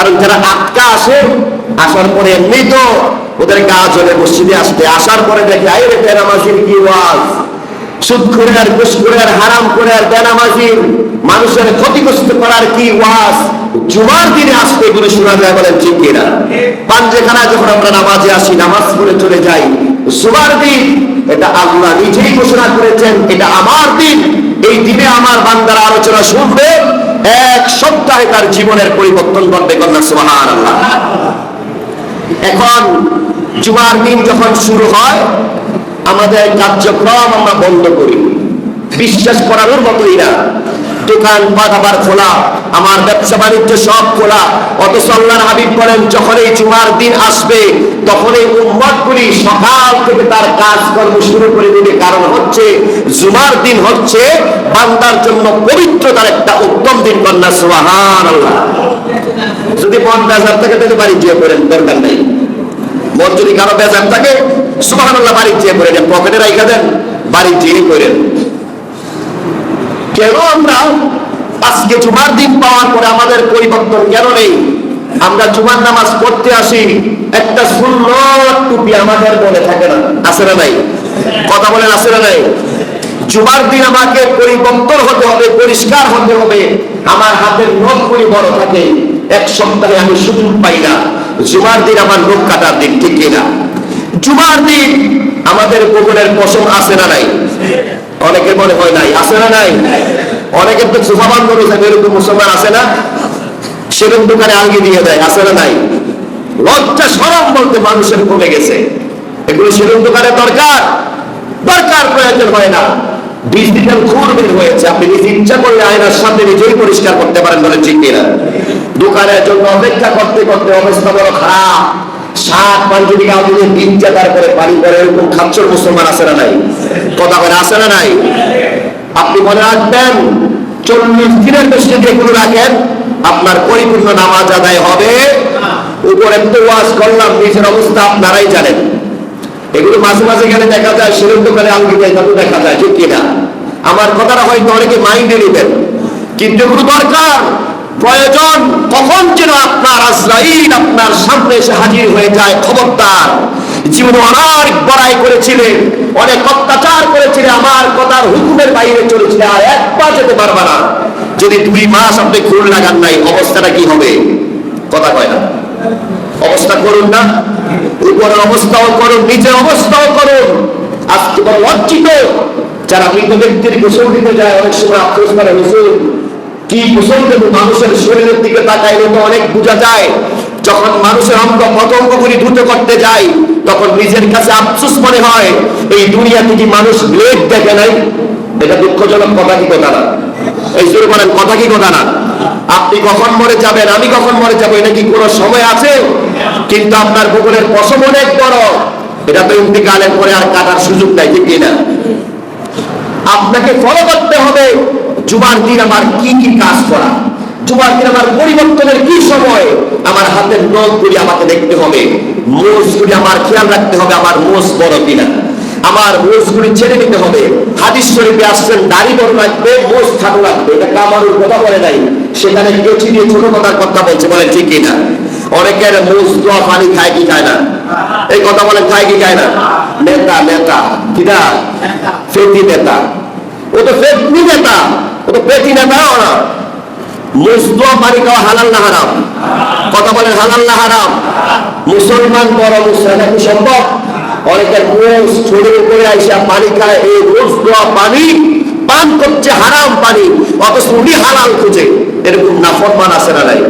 কারণ যারা আটকা আসে, আসার পরে এমনি তো ওদের কাজ হলে মসজিদে আসতে, আসার পরে দেখে আই রে বেনামাজির কি ওয়াজ? সুদ করে আর ঘুষ করে আর হারাম করে আর বেনামাজির, মানুষের ক্ষতিগ্রস্ত করার কি ওয়াজ? জুমার দিনে আসতে এগুলো শোনা যায় বলেন, ঠিক কিনা পাঞ্জেখানায় যখন আমরা নামাজে আসি, নামাজ পড়ে চলে যাই, জুমার দিন, এটা আল্লাহ নিজেই ঘোষণা করেছেন, এটা আমার আমার বান্দারা আলোচনা শুনবে, এক সপ্তাহে তার জীবনের পরিবর্তন ঘটবে, কন্যা সুবাহান আল্লাহ এখন জুমার দিন যখন শুরু হয়, আমাদের কার্যক্রম আমরা বন্ধ করি। বিশ্বাস করার মতোই না। দোকান পাট আবার খোলা। আমার ব্যবসা বাণিজ্য সব খোলা। অথচ আল্লাহর হাবিব বলেন, যখন এই জুমার দিন আসবে, তখন এই উম্মতগুলি সকাল থেকে তার কাজকর্ম শুরু করে দেবে। কারণ হচ্ছে, জুমার দিন হচ্ছে বান্দার জন্য পবিত্রতার একটা উত্তম দিন কন্যা আল্লাহ যদি মন বেজার থাকে, তাহলে বাড়ি যেয়ে করেন দরকার নেই। মন যদি কারও বেজার থাকে আল্লাহ বাড়ি যেয়ে করে দেন পকেটে রাইখা দেন, বাড়ি যেয়ে করেন কেন আমরা। আজকে জুমার দিন পাওয়ার পরে আমাদের পরিবর্তন কেন নেই? আমরা জুমার নামাজ পড়তে আসি, একটা সুন্দর টুপি আমাদের মনে থাকে না। না নাই? কথা বলেন না নাই? জুমার দিন আমাকে পরিবর্তন হতে হবে, পরিষ্কার হতে হবে। আমার হাতের নখগুলি বড় থাকে, এক সপ্তাহে আমি সুযোগ পাই না। জুমার দিন আমার নখ কাটার দিন, ঠিক কিনা? জুমার দিন আমাদের গোপনের পশম আছে না নাই? অনেকের মনে হয় নাই, আছে না নাই? অনেকের তো সুফাবান করে থাকে এরকম মুসলমান আছে না? সেরকম দোকানে আলগি দিয়ে দেয়, আছে না নাই? লজ্জা সরম বলতে মানুষের কমে গেছে। এগুলো সেরকম দোকানে দরকার? দরকার প্রয়োজন হয় না। ডিজিটাল বের হয়েছে, আপনি ইচ্ছা করলে আয়নার সামনে নিজেই পরিষ্কার করতে পারেন বলে ঠিক কিনা? দোকানের জন্য অপেক্ষা করতে করতে অবস্থা বড় খারাপ। সাত পাঞ্জাবি কাউকে দিন পানি এরকম খাচ্ছর মুসলমান আছে না নাই? আছে না নাই। আপনি মনে রাখবেন, চল্লিশ দিনের বেশি যদি এগুলো রাখেন, আপনার পরিপূর্ণ নামাজ আদায় হবে। উপরে তো ওয়াজ করলাম, নিজের অবস্থা আপনারাই জানেন। এগুলো মাঝে মাঝে গেলে দেখা যায় সেরকম দোকানে আলগি যায় তাতে দেখা যায়, ঠিক কিনা? আমার কথাটা হয়তো অনেকে মাইন্ডে নেবেন। কিন্তু এগুলো দরকার, প্রয়োজন, কখন যেন আপনার আজরাইল আপনার সামনে এসে হাজির হয়ে যায়, খবরদার। জীবনে অনেক বড়াই করেছিলেন অনেক অত্যাচার করেছিলেন আমার কথার হুকুমের বাইরে চলেছিলেন আর একবার যেতে পারবা না। যদি দুই মাস আপনি খুল লাগান নাই, অবস্থাটা কি হবে? কথা কয় না। অবস্থা করুন না। উপরের অবস্থাও করুন, নিচের অবস্থাও করুন। আজকে বড় লজ্জিত, যারা মৃত ব্যক্তির গোসল দিতে যায়, অনেক সময় আফসোস করে, হুজুর, কি গোসল দেবো? মানুষের শরীরের দিকে তাকাইলে তো অনেক বোঝা যায়, যখন মানুষের অঙ্গ পতঙ্গগুলি দ্রুত করতে যায় তখন নিজের কাছে আফসোস মনে হয়, এই দুনিয়াতে কি মানুষ ব্লেড দেখে নাই। এটা দুঃখজনক কথা কি কথা না? এই শুরু বলেন, কথা কি কথা না? আপনি কখন মরে যাবেন, আমি কখন মরে যাব, এটা কি কোনো সময় আছে? কিন্তু আপনার বুকুরের পশম অনেক বড়। এটা তো ইন্তিকালের পরে আর কাটার সুযোগ নাই, ঠিক কিনা? আপনাকে ফলো করতে হবে, জুমার দিন আমার কি কি কাজ করা? জুমার দিন আমার পরিবর্তনের কি সময়? আমার হাতের নখগুলি আমাকে দেখতে হবে। মোষগুলি আমার খেয়াল রাখতে হবে, আমার মোষ বড় কিনা। আমার মোষগুলি ছেড়ে নিতে হবে। হাদিস শরীফে আসছেন, দাড়ি বড় রাখবে মোষ ছোট রাখবে এটা কামারুর কথা বলে নাই? সেখানে কেচি দিয়ে ছোট কথার কথা বলছে, বলে ঠিক কিনা? অনেকের মোষ দোয়া পানি খায় কি খায় না? এই কথা বলে খায় কি খায় না? নেতা নেতা কিনা ফেতি নেতা। ও তো ফেতনি নেতা, ও তো পেটি নেতাও না। মুসদোয়া পানি খাওয়া হালাল না হারাম। কথা বলেন হালাল না হারাম। মুসলমান বড় মুসলমান কি সম্ভব? অনেকের মুস ছোটের উপরে আইসা পানি খায়, এই রোজ দোয়া পানি পান করছে হারাম পানি, অথচ উনি হালাল খুঁজে। এরকম নাফরমান আছে না নাই?